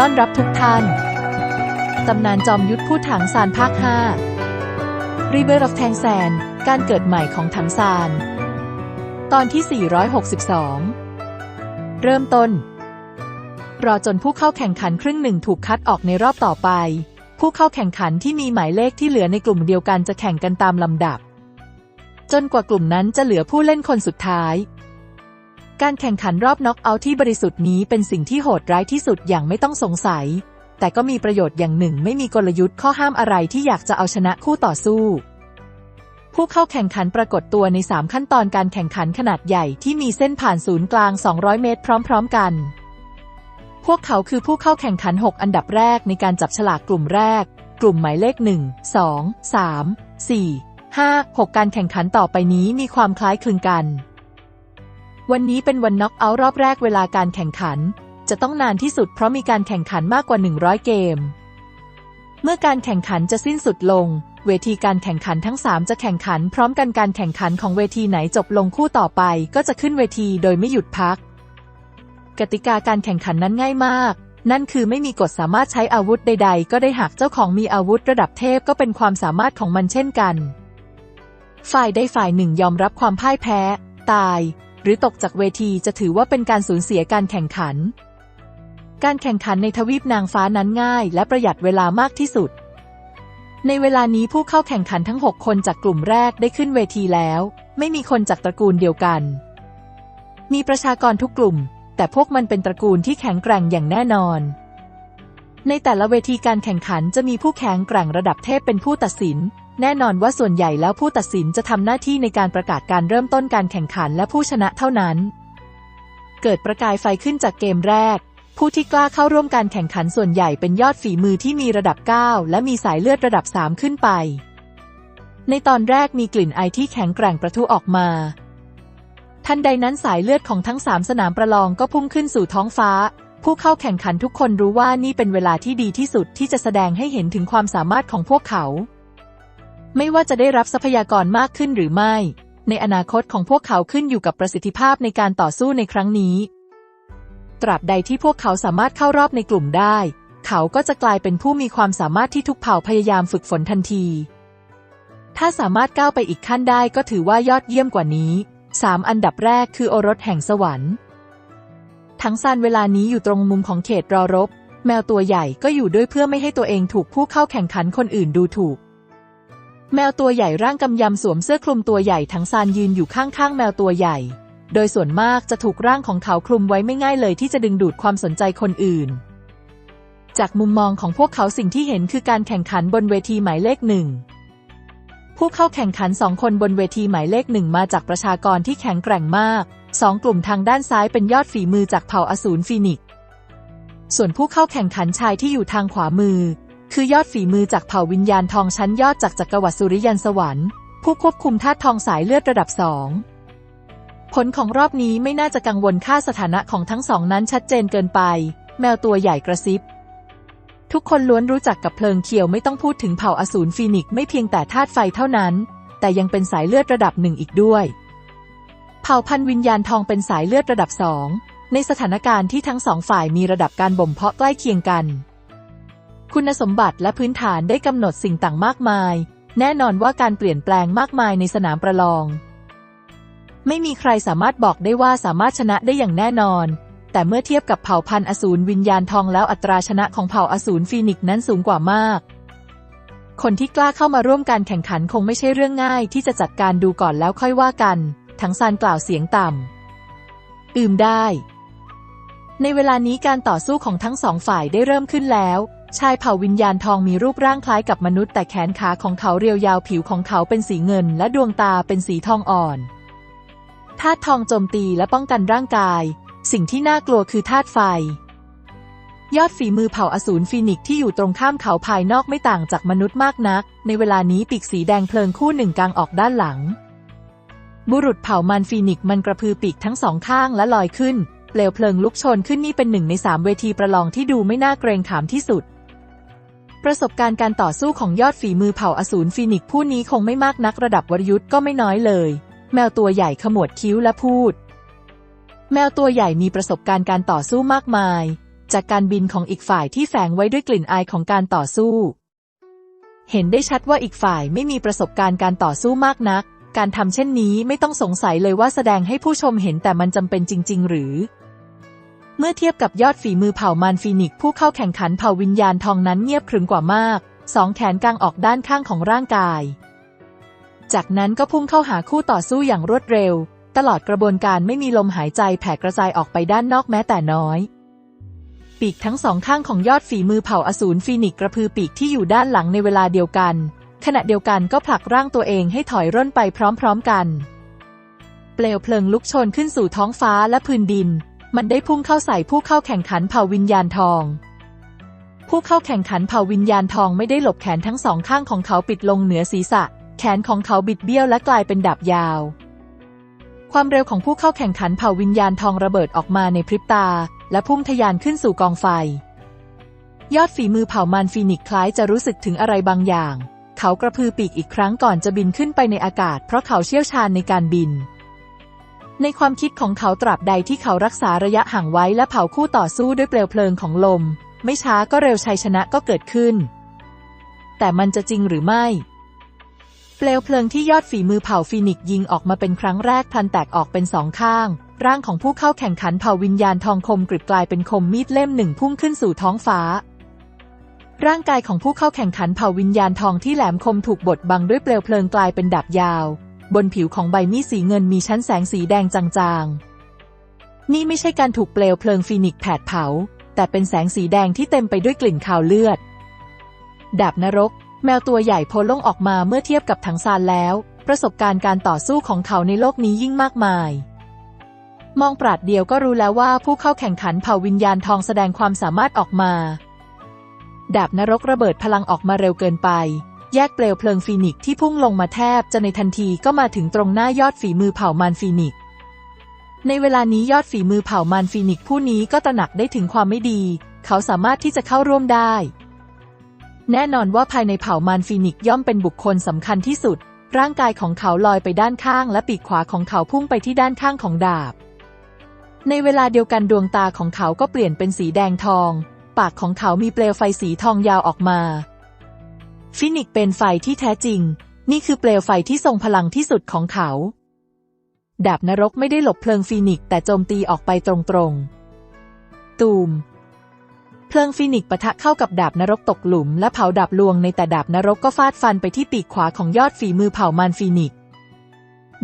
ต้อนรับทุกท่าน ตำนานจอมยุทธผู้ถังซานภาค 5 Rebirth of Tang San การเกิดใหม่ของถังซาน ตอนที่ 462 เริ่มต้น รอจนผู้เข้าแข่งขันครึ่งหนึ่งถูกคัดออกในรอบต่อไป ผู้เข้าแข่งขันที่มีหมายเลขที่เหลือในกลุ่มเดียวกันจะแข่งกันตามลำดับ จนกว่ากลุ่มนั้นจะเหลือผู้เล่นคนสุดท้าย การแข่งขันรอบน็อกเอาท์ที่บริสุทธิ์นี้เป็นสิ่งที่โหดร้ายที่สุดอย่างไม่ต้องสงสัย แต่ก็มีประโยชน์อย่างหนึ่งไม่มีกลยุทธ์ข้อห้ามอะไรที่อยากจะเอาชนะคู่ต่อสู้ ผู้เข้าแข่งขันปรากฏตัวใน 3 ขั้นตอนการแข่งขันขนาดใหญ่ที่มีเส้นผ่านศูนย์กลาง 200 เมตรพร้อม ๆ กัน พวกเขาคือผู้เข้าแข่งขัน 6 อันดับแรกในการจับฉลากกลุ่มแรก กลุ่มหมายเลข 1 2 3 4 5 6 การแข่งขันต่อไปนี้มีความคล้ายคลึงกัน วันนี้เป็นวันน็อกเอาท์รอบแรกเวลาการแข่งขัน จะต้องนานที่สุดเพราะมีการแข่งขันมากกว่า 100 เกม เมื่อการแข่งขันจะสิ้นสุดลง เวทีการแข่งขันทั้ง 3 จะแข่งขัน พร้อมกันการแข่งขันของเวทีไหนจบลงคู่ต่อไป ก็จะขึ้นเวทีโดยไม่หยุดพัก กติกาการแข่งขันนั้นง่ายมากนั่นคือไม่มีกฎสามารถใช้อาวุธใด ๆ ก็ได้หากเจ้าของมีอาวุธระดับเทพก็เป็นความสามารถของมันเช่นกัน ฝ่ายใดฝ่ายหนึ่งยอมรับความพ่ายแพ้ ตาย หรือตกจากเวทีจะถือว่าเป็นการสูญเสียการแข่งขัน การแข่งขันในทวีปนางฟ้านั้นง่าย และประหยัดเวลามากที่สุด ในเวลานี้ผู้เข้าแข่งขันทั้ง 6 คนจากกลุ่มแรกได้ขึ้นเวทีแล้ว ไม่มีคนจากตระกูลเดียวกัน มีประชากรทุกกลุ่ม แต่พวกมันเป็นตระกูลที่แข็งแกร่งอย่างแน่นอน ในแต่ละเวทีการแข่งขันจะมีผู้แข็งแกร่งระดับเทพเป็นผู้ตัดสิน แน่นอนว่าส่วนใหญ่แล้วผู้ตัดสินจะทำหน้าที่ในการประกาศการเริ่มต้นการแข่งขันและผู้ชนะเท่านั้น เกิดประกายไฟขึ้นจากเกมแรก ผู้ที่กล้าเข้าร่วมการแข่งขันส่วนใหญ่เป็นยอดฝีมือที่มีระดับ 9 และมีสายเลือดระดับ 3 ขึ้นไป ในตอนแรกมีกลิ่นไอที่แข็งแกร่งประทุออกมา ทันใดนั้นสายเลือดของทั้งสามสนามประลองก็พุ่งขึ้นสู่ท้องฟ้า ผู้เข้าแข่งขันทุกคนรู้ว่านี่เป็นเวลาที่ดีที่สุดที่จะแสดงให้เห็นถึงความสามารถของพวกเขา ไม่ว่าจะได้รับทรัพยากรมากขึ้นหรือไม่ ในอนาคตของพวกเขาขึ้นอยู่กับประสิทธิภาพในการต่อสู้ในครั้งนี้ ตราบใดที่พวกเขาสามารถเข้ารอบในกลุ่มได้ เขาก็จะกลายเป็นผู้มีความสามารถที่ทุกเผ่าพยายามฝึกฝนทันที ถ้าสามารถก้าวไปอีกขั้นได้ก็ถือว่ายอดเยี่ยมกว่านี้สามอันดับแรกคือโอรสแห่งสวรรค์ ทั้งซานเวลานี้อยู่ตรงมุมของเขตรอรบ แมวตัวใหญ่ก็อยู่ด้วยเพื่อไม่ให้ตัวเองถูกผู้เข้าแข่งขันคนอื่นดูถูก แมวตัวใหญ่ร่างกำยำสวมเสื้อคลุมตัวใหญ่ทั้งซานยืนอยู่ข้างๆ แมวตัวใหญ่ โดยส่วนมากจะถูกร่างของเขาคลุมไว้ไม่ง่ายเลยที่จะดึงดูดความสนใจคนอื่น จากมุมมองของพวกเขาสิ่งที่เห็นคือการแข่งขันบนเวทีหมายเลขหนึ่งผู้เข้าแข่งขันสองคนบนเวทีหมายเลขหนึ่งมาจากประชากรที่แข็งแกร่งมากสองกลุ่มทางด้านซ้ายเป็นยอดฝีมือจากเผ่าอสูรฟีนิก ส่วนผู้เข้าแข่งขันชายที่อยู่ทางขวามือ คือยอดฝีมือจากเผ่าวิญญาณทองชั้นยอดจากจักรวรรดิสุริยันสวรรค์ ผู้ควบคุมธาตุทองสายเลือดระดับสองผลของรอบนี้ไม่น่าจะกังวลค่าสถานะของทั้งสองนั้นชัดเจนเกินไป แมวตัวใหญ่กระซิบ ทุกคนล้วนรู้จักกับเพลิงเขียวไม่ต้องพูดถึงเผ่าอสูรฟีนิกไม่เพียงแต่ธาตุไฟเท่านั้น แต่ยังเป็นสายเลือดระดับหนึ่งอีกด้วย เผ่าพันธุ์วิญญาณทองเป็นสายเลือดระดับสองในสถานการณ์ที่ทั้งสองฝ่ายมีระดับการบ่มเพาะใกล้เคียงกัน คุณสมบัติและพื้นฐานได้กำหนดสิ่งต่างมากมาย แน่นอนว่าการเปลี่ยนแปลงมากมายในสนามประลอง ไม่มีใครสามารถบอกได้ว่าสามารถชนะได้อย่างแน่นอน แต่เมื่อเทียบกับเผ่าพันธุ์อสูรวิญญาณทองแล้วอัตราชนะของเผ่าอสูรฟีนิกนั้นสูงกว่ามาก คนที่กล้าเข้ามาร่วมการแข่งขันคงไม่ใช่เรื่องง่าย ที่จะจัดการดูก่อนแล้วค่อยว่ากัน ทั้งซานกล่าวเสียงต่ำอืมได้ในเวลานี้การต่อสู้ของทั้งสองฝ่ายได้เริ่มขึ้นแล้ว ชายเผ่าวิญญาณทองมีรูปร่างคล้ายกับมนุษย์แต่แขนขาของเขาเรียวยาวผิวของเขาเป็นสีเงิน และดวงตาเป็นสีทองอ่อนธาตุทองโจมตีและป้องกันร่างกาย สิ่งที่น่ากลัวคือธาตุไฟ ยอดฝีมือเผ่าอสูรฟีนิกที่อยู่ตรงข้ามเขาภายนอกไม่ต่างจากมนุษย์มากนัก ในเวลานี้ปีกสีแดงเพลิงคู่หนึ่งกลางออกด้านหลัง บุรุษเผ่ามันฟีนิกมันกระพือปีกทั้งสองข้างและลอยขึ้นเปลวเพลิงลุกโชนขึ้นนี่เป็นหนึ่งในสามเวทีประลองที่ดูไม่น่าเกรงขามที่สุด ประสบการณ์การต่อสู้ของยอดฝีมือเผ่าอสูรฟีนิกผู้นี้คงไม่มากนักระดับวรยุทธ์ก็ไม่น้อยเลย แมวตัวใหญ่ขมวดคิ้วและพูด แมวตัวใหญ่มีประสบการณ์การต่อสู้มากมาย จากการบินของอีกฝ่ายที่แฝงไว้ด้วยกลิ่นอายของการต่อสู้ เห็นได้ชัดว่าอีกฝ่ายไม่มีประสบการณ์การต่อสู้มากนัก การทำเช่นนี้ไม่ต้องสงสัยเลยว่าแสดงให้ผู้ชมเห็นแต่มันจำเป็นจริง ๆ หรือ เมื่อเทียบกับยอดฝีมือเผ่ามารฟีนิกผู้เข้าแข่งขันเผ่าวิญญาณทองนั้นเงียบขรึมกว่ามาก สองแขนกางออกด้านข้างของร่างกาย จากนั้นก็พุ่งเข้าหาคู่ต่อสู้อย่างรวดเร็ว ตลอดกระบวนการไม่มีลมหายใจแผ่กระจายออกไปด้านนอกแม้แต่น้อย ปีกทั้งสองข้างของยอดฝีมือเผ่าอสูรฟีนิกกระพือปีกที่อยู่ด้านหลังในเวลาเดียวกัน ขณะเดียวกันก็ผลักร่างตัวเองให้ถอยร่นไปพร้อม ๆกัน เปลวเพลิงลุกโชนขึ้นสู่ท้องฟ้าและพื้นดิน มันได้พุ่งเข้าใส่ผู้เข้าแข่งขันเผ่าวิญญาณทอง ผู้เข้าแข่งขันเผ่าวิญญาณทองไม่ได้หลบแขนทั้งสองข้างของเขาปิดลงเหนือศีรษะ แขนของเขาบิดเบี้ยวและกลายเป็นดาบยาว ความเร็วของผู้เข้าแข่งขันเผ่าวิญญาณทองระเบิดออกมาในพริบตา และพุ่งทะยานขึ้นสู่กองไฟ ยอดฝีมือเผ่ามารฟีนิกคล้ายจะรู้สึกถึงอะไรบางอย่าง เขากระพือปีกอีกครั้งก่อนจะบินขึ้นไปในอากาศ เพราะเขาเชี่ยวชาญในการบิน ในความคิดของเขาตราบใดที่เขารักษาระยะห่างไว้และเผาคู่ต่อสู้ด้วยเปลวเพลิงของลม ไม่ช้าก็เร็วชัยชนะก็เกิดขึ้น แต่มันจะจริงหรือไม่ เปลวเพลิงที่ยอดฝีมือเผ่าฟีนิกยิงออกมาเป็นครั้งแรกพลันแตกออกเป็นสองข้าง ร่างของผู้เข้าแข่งขันเผ่าวิญญาณทองคมกริบกลายเป็นคมมีดเล่มหนึ่งพุ่งขึ้นสู่ท้องฟ้า ร่างกายของผู้เข้าแข่งขันเผ่าวิญญาณทองที่แหลมคมถูกบดบังด้วยเปลวเพลิงกลายเป็นดาบยาว บนผิวของใบมีดสีเงินมีชั้นแสงสีแดงจางๆ นี่ไม่ใช่การถูกเปลวเพลิงฟีนิกซ์แผดเผา แต่เป็นแสงสีแดงที่เต็มไปด้วยกลิ่นคาวเลือด ดาบนรก แมวตัวใหญ่โพล่งออกมาเมื่อเทียบกับถังซานแล้ว ประสบการณ์การต่อสู้ของเขาในโลกนี้ยิ่งมากมาย มองปราดเดียวก็รู้แล้วว่าผู้เข้าแข่งขันเผ่าวิญญาณทองแสดงความสามารถออกมา ดาบนรกระเบิดพลังออกมาเร็วเกินไป แยกเปลวเพลิงฟีนิกซ์ที่พุ่งลงมาแทบจะในทันทีก็มาถึงตรงหน้ายอดฝีมือเผ่ามารฟีนิกในเวลานี้ยอดฝีมือเผ่ามารฟีนิกผู้นี้ก็ตระหนักได้ถึงความไม่ดี เขาสามารถที่จะเข้าร่วมได้ แน่นอนว่าภายในเผ่ามารฟีนิกย่อมเป็นบุคคลสำคัญที่สุด ร่างกายของเขาลอยไปด้านข้าง และปีกขวาของเขาพุ่งไปที่ด้านข้างของดาบ ในเวลาเดียวกันดวงตาของเขาก็เปลี่ยนเป็นสีแดงทอง ปากของเขามีเปลวไฟสีทองยาวออกมา ฟินิกเป็นไฟที่แท้จริง นี่คือเปลวไฟที่ทรงพลังที่สุดของเขา ดาบนรกไม่ได้หลบเพลิงฟีนิกแต่โจมตีออกไปตรงๆ ตูม เพลิงฟีนิกปะทะเข้ากับดาบนรกตกหลุม และเผาดาบลวงในแต่ดาบนรกก็ฟาดฟันไปที่ปีกขวาของยอดฝีมือเผามารฟีนิก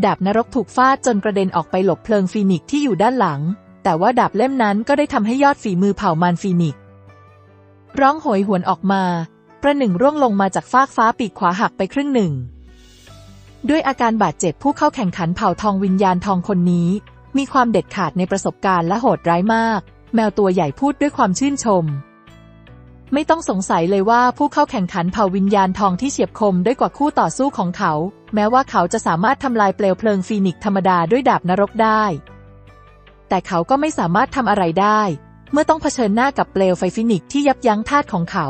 ดาบนรกถูกฟาดจนกระเด็นออกไปหลบเพลิงฟีนิกที่อยู่ด้านหลัง แต่ว่าดาบเล่มนั้นก็ได้ทำให้ยอดฝีมือเผ่ามารฟีนิกร้องโหยหวนออกมา ประหนึ่งร่วงลงมาจากฟากฟ้าปีกขวาหักไปครึ่งหนึ่ง ด้วยอาการบาดเจ็บผู้เข้าแข่งขันเผ่าทองวิญญาณทองคนนี้ มีความเด็ดขาดในประสบการณ์และโหดร้ายมาก แมวตัวใหญ่พูดด้วยความชื่นชม ไม่ต้องสงสัยเลยว่าผู้เข้าแข่งขันเผ่าวิญญาณทองที่เฉียบคมด้วยกว่าคู่ต่อสู้ของเขา แม้ว่าเขาจะสามารถทำลายเปลวเพลิงฟีนิกซ์ธรรมดาด้วยดาบนรกได้ แต่เขาก็ไม่สามารถทำอะไรได้ เมื่อต้องเผชิญหน้ากับเปลวไฟฟีนิกซ์ที่ยับยั้งธาตุของเขา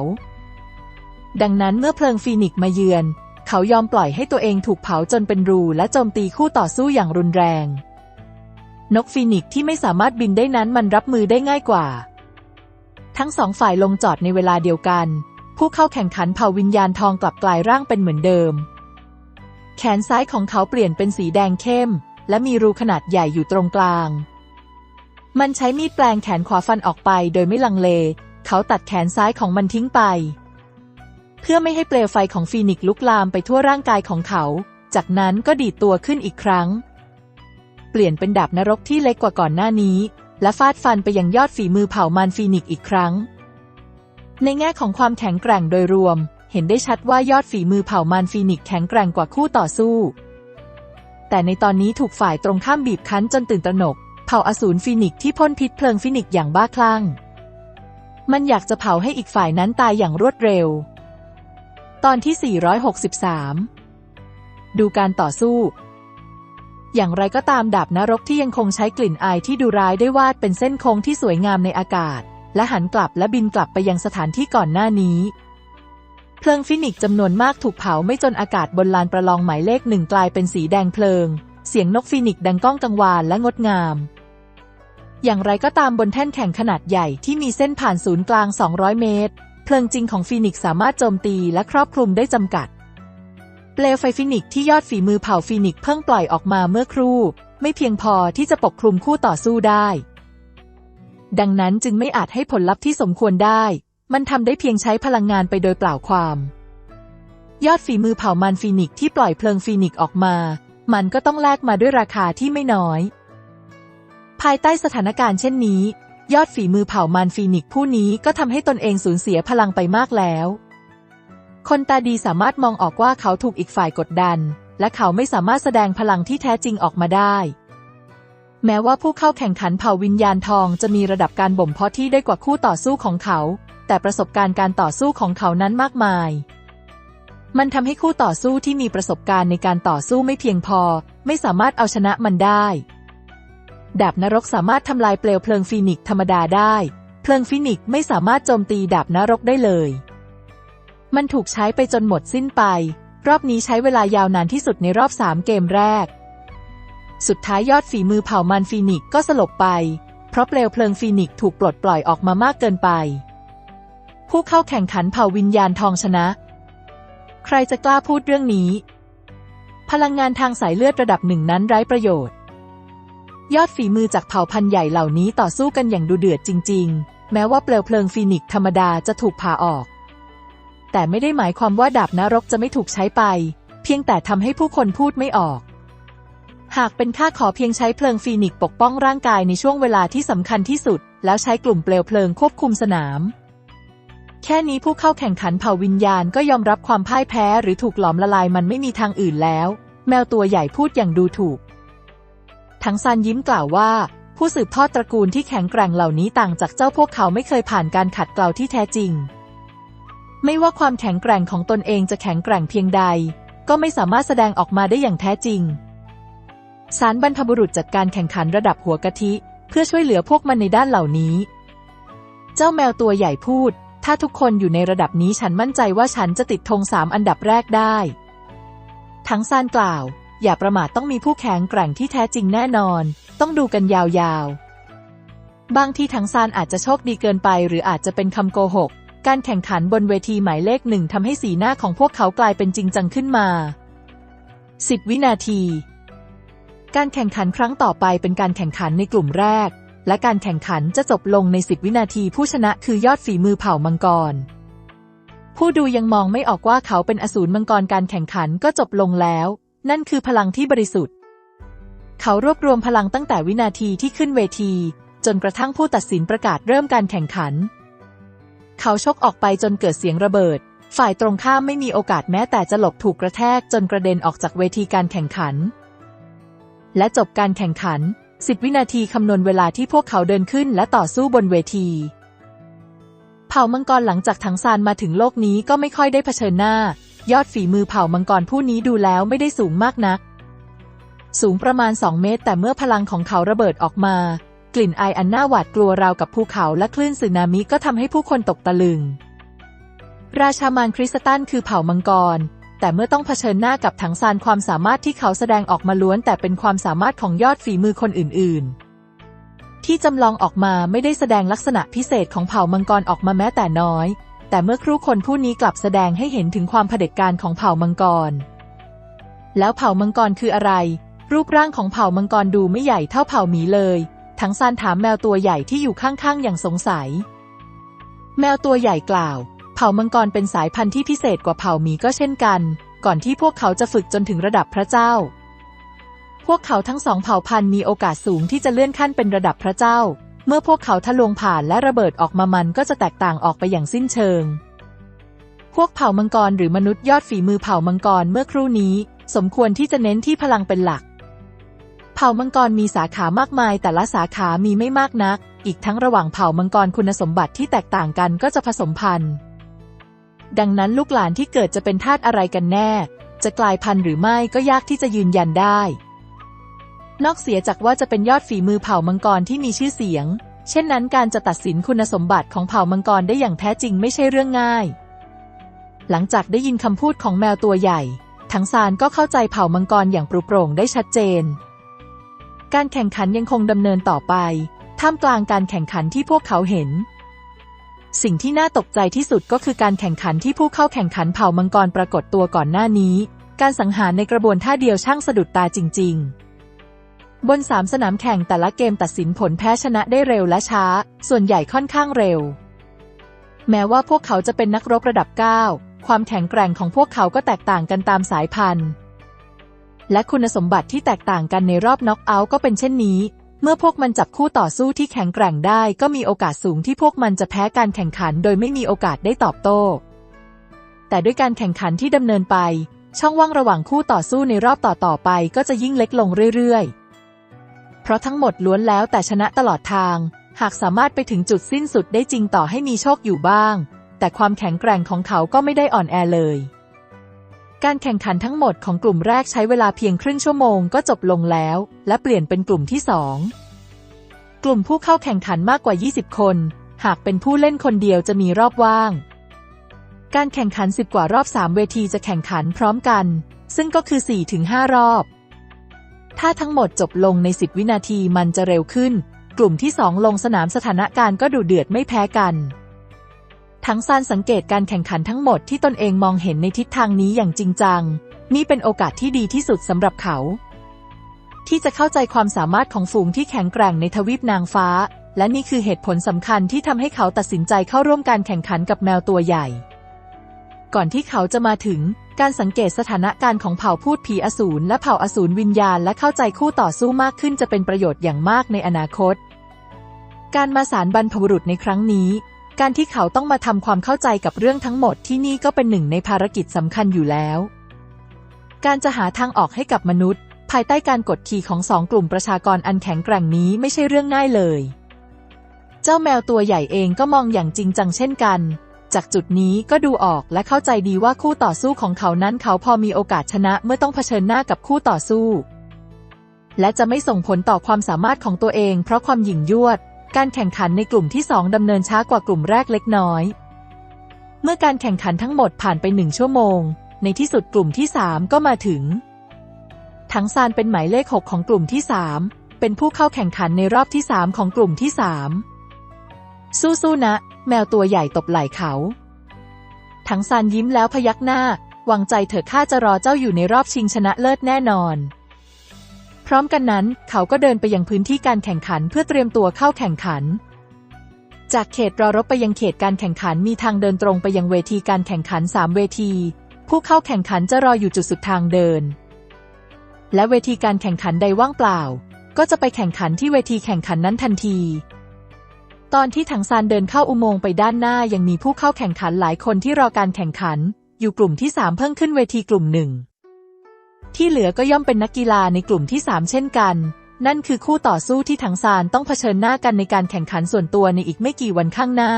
ดังนั้นเมื่อเพลิงฟีนิกซ์มาเยือน เขายอมปล่อยให้ตัวเองถูกเผาจนเป็นรูและโจมตีคู่ต่อสู้อย่างรุนแรง นกฟีนิกซ์ที่ไม่สามารถบินได้นั้นมันรับมือได้ง่ายกว่า ทั้งสองฝ่ายลงจอดในเวลาเดียวกัน ผู้เข้าแข่งขันเผ่าวิญญาณทองกลับกลายร่างเป็นเหมือนเดิม แขนซ้ายของเขาเปลี่ยนเป็นสีแดงเข้ม และมีรูขนาดใหญ่อยู่ตรงกลาง มันใช้มีดแปลงแขนขวาฟันออกไปโดยไม่ลังเล เขาตัดแขนซ้ายของมันทิ้งไป เพื่อไม่ให้เปลวไฟของฟีนิกซ์ลุกลามไปทั่วร่างกายของเขา จากนั้นก็ดีดตัวขึ้นอีกครั้ง เปลี่ยนเป็นดาบนรกที่เล็กกว่าก่อนหน้านี้ และฟาดฟันไปยังยอดฝีมือเผ่ามารฟีนิกซ์อีกครั้ง ในแง่ของความแข็งแกร่งโดยรวม เห็นได้ชัดว่ายอดฝีมือเผ่ามารฟีนิกซ์แข็งแกร่งกว่าคู่ต่อสู้ แต่ในตอนนี้ถูกฝ่ายตรงข้ามบีบคั้นจนตื่นตระหนก เผ่าอสูรฟีนิกซ์ที่พ่นพิษเพลิงฟีนิกซ์อย่างบ้าคลั่ง มันอยากจะเผาให้อีกฝ่ายนั้นตายอย่างรวดเร็ว ตอนที่ 463 ดูการต่อสู้ อย่างไรก็ตามดาบนรกที่ยังคงใช้กลิ่นอายที่ดูร้ายได้วาดเป็นเส้นโค้งที่สวยงามในอากาศ และหันกลับและบินกลับไปยังสถานที่ก่อนหน้านี้ เพลิงฟินิกจำนวนมากถูกเผาไม่จนอากาศบนลานประลองหมายเลขหนึ่งกลายเป็นสีแดงเพลิง เสียงนกฟินิกดังก้องกังวานและงดงามอย่างไรก็ตามบนแท่นแข่งขนาดใหญ่ที่มีเส้นผ่านศูนย์กลาง 200 เมตร เพลิงจริงของฟีนิกซ์สามารถโจมตีและครอบคลุมได้จำกัด เปลวไฟฟีนิกซ์ที่ยอดฝีมือเผ่าฟีนิกซ์เพิ่งปล่อยออกมาเมื่อครู่ ไม่เพียงพอที่จะปกคลุมคู่ต่อสู้ได้ ดังนั้นจึงไม่อาจให้ผลลัพธ์ที่สมควรได้ มันทำได้เพียงใช้พลังงานไปโดยเปล่าความ ยอดฝีมือเผ่ามันฟีนิกซ์ที่ปล่อยเพลิงฟีนิกซ์ออกมา มันก็ต้องแลกมาด้วยราคาที่ไม่น้อย ภายใต้สถานการณ์เช่นนี้ ยอดฝีมือเผ่ามันฟีนิกผู้นี้ก็ทำให้ตนเองสูญเสียพลังไปมากแล้ว คนตาดีสามารถมองออกว่าเขาถูกอีกฝ่ายกดดัน และเขาไม่สามารถแสดงพลังที่แท้จริงออกมาได้ แม้ว่าผู้เข้าแข่งขันเผ่าวิญญาณทองจะมีระดับการบ่มเพาะที่ได้กว่าคู่ต่อสู้ของเขา แต่ประสบการณ์การต่อสู้ของเขานั้นมากมาย มันทำให้คู่ต่อสู้ที่มีประสบการณ์ในการต่อสู้ไม่เพียงพอ ไม่สามารถเอาชนะมันได้ ดาบนรกสามารถทำลายเปลวเพลิงฟีนิกซ์ธรรมดาได้ เพลิงฟีนิกซ์ไม่สามารถโจมตีดาบนรกได้เลย มันถูกใช้ไปจนหมดสิ้นไป รอบนี้ใช้เวลายาวนานที่สุดในรอบสามเกมแรก สุดท้ายยอดฝีมือเผ่ามันฟีนิกก็สลบไป เพราะเปลวเพลิงฟีนิกถูกปลดปล่อยออกมามากเกินไป ผู้เข้าแข่งขันเผ่าวิญญาณทองชนะ ใครจะกล้าพูดเรื่องนี้ พลังงานทางสายเลือดระดับหนึ่งนั้นไร้ประโยชน์ ยอดฝีมือจากเผ่าพันธุ์ใหญ่เหล่านี้ต่อสู้กันอย่างดุเดือดจริง ๆ แม้ว่าเปลวเพลิงฟีนิกซ์ธรรมดาจะถูกผ่าออก แต่ไม่ได้หมายความว่าดาบนรกจะไม่ถูกใช้ไป เพียงแต่ทำให้ผู้คนพูดไม่ออก หากเป็นข้าขอเพียงใช้เพลิงฟีนิกซ์ปกป้องร่างกายในช่วงเวลาที่สำคัญที่สุด แล้วใช้กลุ่มเปลวเพลิงควบคุมสนาม แค่นี้ผู้เข้าแข่งขันเผ่าวิญญาณก็ยอมรับความพ่ายแพ้หรือถูกหลอมละลายมันไม่มีทางอื่นแล้ว แมวตัวใหญ่พูดอย่างดูถูก ทั้งซานยิ้มกล่าวว่า ผู้สืบทอดตระกูลที่แข็งแกร่งเหล่านี้ต่างจากเจ้าพวกเขาไม่เคยผ่านการขัดเกลาที่แท้จริง ไม่ว่าความแข็งแกร่งของตนเองจะแข็งแกร่งเพียงใด ก็ไม่สามารถแสดงออกมาได้อย่างแท้จริง สารบรรพบุรุษจัดการแข่งขันระดับหัวกะทิ เพื่อช่วยเหลือพวกมันในด้านเหล่านี้ เจ้าแมวตัวใหญ่พูด ถ้าทุกคนอยู่ในระดับนี้ฉันมั่นใจว่าฉันจะติดธงสามอันดับแรกได้ ทั้งซานกล่าว อย่าประมาทต้องมีผู้แข็งแกร่งที่แท้จริงแน่นอน ต้องดูกันยาวๆ บางที่ทั้งซานอาจจะโชคดีเกินไป หรืออาจจะเป็นคำโกหก การแข่งขันบนเวทีหมายเลขหนึ่งทำให้สีหน้าของพวกเขากลายเป็นจริงจังขึ้นมา 10 วินาที การแข่งขันครั้งต่อไปเป็นการแข่งขันในกลุ่มแรก และการแข่งขันจะจบลงใน 10 วินาที ผู้ชนะคือยอดฝีมือเผ่ามังกรผู้ดูยังมองไม่ออกว่าเขาเป็นอสูรมังกรการแข่งขันก็จบลงแล้ว นั่นคือพลังที่บริสุทธิ์ เขารวบรวมพลังตั้งแต่วินาทีที่ขึ้นเวที จนกระทั่งผู้ตัดสินประกาศเริ่มการแข่งขัน เขาชกออกไปจนเกิดเสียงระเบิด ฝ่ายตรงข้ามไม่มีโอกาสแม้แต่จะหลบถูกกระแทกจนกระเด็นออกจากเวทีการแข่งขัน และจบการแข่งขัน10วินาทีคำนวณเวลาที่พวกเขาเดินขึ้นและต่อสู้บนเวที เผ่ามังกรหลังจากถังซานมาถึงโลกนี้ก็ไม่ค่อยได้เผชิญหน้า ยอดฝีมือเผ่ามังกรผู้นี้ดูแล้วไม่ได้สูงมากนัก สูงประมาณ 2 เมตร แต่เมื่อพลังของเขาระเบิดออกมา กลิ่นอายอันน่าหวาดกลัวราวกับภูเขาและคลื่นสึนามิก็ทำให้ผู้คนตกตะลึง ราชามานคริสตันคือเผ่ามังกร แต่เมื่อต้องเผชิญหน้ากับถังซานความสามารถที่เขาแสดงออกมาล้วน แต่เป็นความสามารถของยอดฝีมือคนอื่น ๆ ที่จำลองออกมาไม่ได้แสดงลักษณะพิเศษของเผ่ามังกรออกมาแม้แต่น้อย แต่เมื่อครู่คนผู้นี้กลับแสดงให้เห็นถึงความเผด็จการของเผ่ามังกร แล้วเผ่ามังกรคืออะไร รูปร่างของเผ่ามังกรดูไม่ใหญ่เท่าเผ่าหมีเลย ทั้งซานถามแมวตัวใหญ่ที่อยู่ข้างๆอย่างสงสัย แมวตัวใหญ่กล่าว เผ่ามังกรเป็นสายพันธุ์ที่พิเศษกว่าเผ่าหมีก็เช่นกัน ก่อนที่พวกเขาจะฝึกจนถึงระดับพระเจ้า พวกเขาทั้งสองเผ่าพันธุ์มีโอกาสสูงที่จะเลื่อนขั้นเป็นระดับพระเจ้า เมื่อพวกเขาทะลวงผ่านและระเบิดออกมามันก็จะแตกต่างออกไปอย่างสิ้นเชิง พวกเผ่ามังกรหรือมนุษย์ยอดฝีมือเผ่ามังกรเมื่อครู่นี้ สมควรที่จะเน้นที่พลังเป็นหลัก เผ่ามังกรมีสาขามากมาย แต่ละสาขามีไม่มากนัก อีกทั้งระหว่างเผ่ามังกรคุณสมบัติที่แตกต่างกันก็จะผสมพันธุ์ ดังนั้นลูกหลานที่เกิดจะเป็นทาสอะไรกันแน่ จะกลายพันธุ์หรือไม่ก็ยากที่จะยืนยันได้ นอกเสียจากว่าจะเป็นยอดฝีมือเผ่ามังกรที่มีชื่อเสียง เช่นนั้นการจะตัดสินคุณสมบัติของเผ่ามังกรได้อย่างแท้จริงไม่ใช่เรื่องง่าย หลังจากได้ยินคำพูดของแมวตัวใหญ่ ทั้งซานก็เข้าใจเผ่ามังกรอย่างปรุโปร่งได้ชัดเจน การแข่งขันยังคงดำเนินต่อไป ท่ามกลางการแข่งขันที่พวกเขาเห็น สิ่งที่น่าตกใจที่สุดก็คือการแข่งขันที่ผู้เข้าแข่งขันเผ่ามังกรปรากฏตัวก่อนหน้านี้ การสังหารในกระบวนท่าเดียวช่างสะดุดตาจริง ๆ บนสามสนามแข่งแต่ละเกมตัดสินผลแพ้ชนะได้เร็วและช้า ส่วนใหญ่ค่อนข้างเร็ว แม้ว่าพวกเขาจะเป็นนักรบระดับ 9 ความแข็งแกร่งของพวกเขาก็แตกต่างกันตามสายพันธุ์ และคุณสมบัติที่แตกต่างกันในรอบน็อกเอาท์ก็เป็นเช่นนี้ เมื่อพวกมันจับคู่ต่อสู้ที่แข็งแกร่งได้ ก็มีโอกาสสูงที่พวกมันจะแพ้การแข่งขัน โดยไม่มีโอกาสได้ตอบโต้ แต่ด้วยการแข่งขันที่ดำเนินไป ช่องว่างระหว่างคู่ต่อสู้ในรอบต่อๆไป ก็จะยิ่งเล็กลงเรื่อยๆ เพราะทั้งหมดล้วนแล้วแต่ชนะตลอดทาง หากสามารถไปถึงจุดสิ้นสุดได้จริงต่อให้มีโชคอยู่บ้าง แต่ความแข็งแกร่งของเขาก็ไม่ได้อ่อนแอเลย การแข่งขันทั้งหมดของกลุ่มแรกใช้เวลาเพียงครึ่งชั่วโมงก็จบลงแล้ว และเปลี่ยนเป็นกลุ่มที่สองกลุ่มผู้เข้าแข่งขันมากกว่า 20 คน หากเป็นผู้เล่นคนเดียวจะมีรอบว่าง การแข่งขัน 10 กว่ารอบ 3 เวทีจะแข่งขันพร้อมกัน ซึ่งก็คือ 4-5 รอบ ถ้าทั้งหมดจบลงใน 10 วินาทีมันจะเร็วขึ้น กลุ่มที่ 2 ลงสนามสถานการณ์ก็ดุเดือดไม่แพ้กัน ทั้งซานสังเกตการแข่งขันทั้งหมดที่ตนเองมองเห็นในทิศทางนี้อย่างจริงจัง นี่เป็นโอกาสที่ดีที่สุดสำหรับเขา ที่จะเข้าใจความสามารถของฝูงที่แข็งแกร่งในทวีปนางฟ้า และนี่คือเหตุผลสำคัญที่ทำให้เขาตัดสินใจเข้าร่วมการแข่งขันกับแมวตัวใหญ่ ก่อนที่เขาจะมาถึง การสังเกตสถานการณ์ของเผ่าพูดผีอสูรและเผ่าอสูรวิญญาณและเข้าใจคู่ต่อสู้มากขึ้นจะเป็นประโยชน์อย่างมากในอนาคต การมาสารบรรพบุรุษในครั้งนี้ การที่เขาต้องมาทำความเข้าใจกับเรื่องทั้งหมดที่นี่ก็เป็นหนึ่งในภารกิจสำคัญอยู่แล้ว การจะหาทางออกให้กับมนุษย์ ภายใต้การกดขี่ของสองกลุ่มประชากรอันแข็งแกร่งนี้ไม่ใช่เรื่องง่ายเลย เจ้าแมวตัวใหญ่เองก็มองอย่างจริงจังเช่นกัน จากจุดนี้ก็ดูออกและเข้าใจดีว่าคู่ต่อสู้ของเขานั้นเขาพอมีโอกาสชนะเมื่อต้องเผชิญหน้ากับคู่ต่อสู้ และจะไม่ส่งผลต่อความสามารถของตัวเอง เพราะความหยิ่งยวด การแข่งขันในกลุ่มที่สองดำเนินช้ากว่ากลุ่มแรกเล็กน้อย เมื่อการแข่งขันทั้งหมดผ่านไปหนึ่งชั่วโมง ในที่สุดกลุ่มที่สามก็มาถึง ทั้งซานเป็นหมายเลขหกของกลุ่มที่สามเป็นผู้เข้าแข่งขันในรอบที่สามของกลุ่มที่สามสู้ๆนะ แมวตัวใหญ่ตบไหล่เขา ทั้งซานยิ้มแล้วพยักหน้าวางใจเถอะข้าจะรอเจ้าอยู่ในรอบชิงชนะเลิศแน่นอน พร้อมกันนั้นเขาก็เดินไปยังพื้นที่การแข่งขันเพื่อเตรียมตัวเข้าแข่งขัน จากเขตรอรบไปยังเขตการแข่งขันมีทางเดินตรงไปยังเวทีการแข่งขันสามเวที ผู้เข้าแข่งขันจะรออยู่จุดสุดทางเดิน และเวทีการแข่งขันใดว่างเปล่า ก็จะไปแข่งขันที่เวทีแข่งขันนั้นทันที ตอนที่ถังซานเดินเข้าอุโมงค์ไปด้านหน้ายังมีผู้เข้าแข่งขันหลายคนที่รอการแข่งขัน อยู่กลุ่มที่สามเพิ่งขึ้นเวทีกลุ่มหนึ่ง ที่เหลือก็ย่อมเป็นนักกีฬาในกลุ่มที่สามเช่นกัน นั่นคือคู่ต่อสู้ที่ถังซานต้องเผชิญหน้ากันในการแข่งขันส่วนตัวในอีกไม่กี่วันข้างหน้า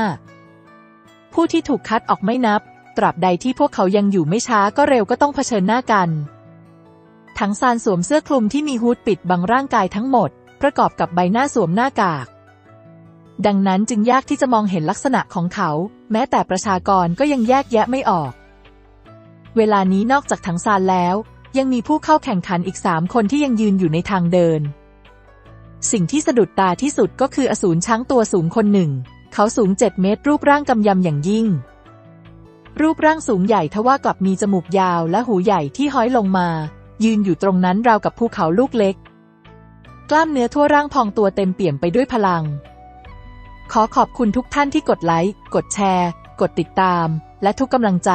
ผู้ที่ถูกคัดออกไม่นับ ตราบใดที่พวกเขายังอยู่ไม่ช้าก็เร็วก็ต้องเผชิญหน้ากัน ถังซานสวมเสื้อคลุมที่มีฮูดปิดบังร่างกายทั้งหมด ประกอบกับใบหน้าสวมหน้ากาก ดังนั้นจึงยากที่จะมองเห็นลักษณะของเขา แม้แต่ประชากรก็ยังแยกแยะไม่ออก เวลานี้นอกจากถังซานแล้ว ยังมีผู้เข้าแข่งขันอีกสามคนที่ยังยืนอยู่ในทางเดิน สิ่งที่สะดุดตาที่สุดก็คืออสูรช้างตัวสูงคนหนึ่ง เขาสูงเจ็ดเมตรรูปร่างกำยำอย่างยิ่ง รูปร่างสูงใหญ่ทว่ากลับมีจมูกยาวและหูใหญ่ที่ห้อยลงมา ยืนอยู่ตรงนั้นราวกับภูเขาลูกเล็ก กล้ามเนื้อทั่วร่างพองตัวเต็มเปี่ยมไปด้วยพลัง ขอขอบคุณทุกท่านที่กดไลค์ กดแชร์ กดติดตาม และทุกกำลังใจ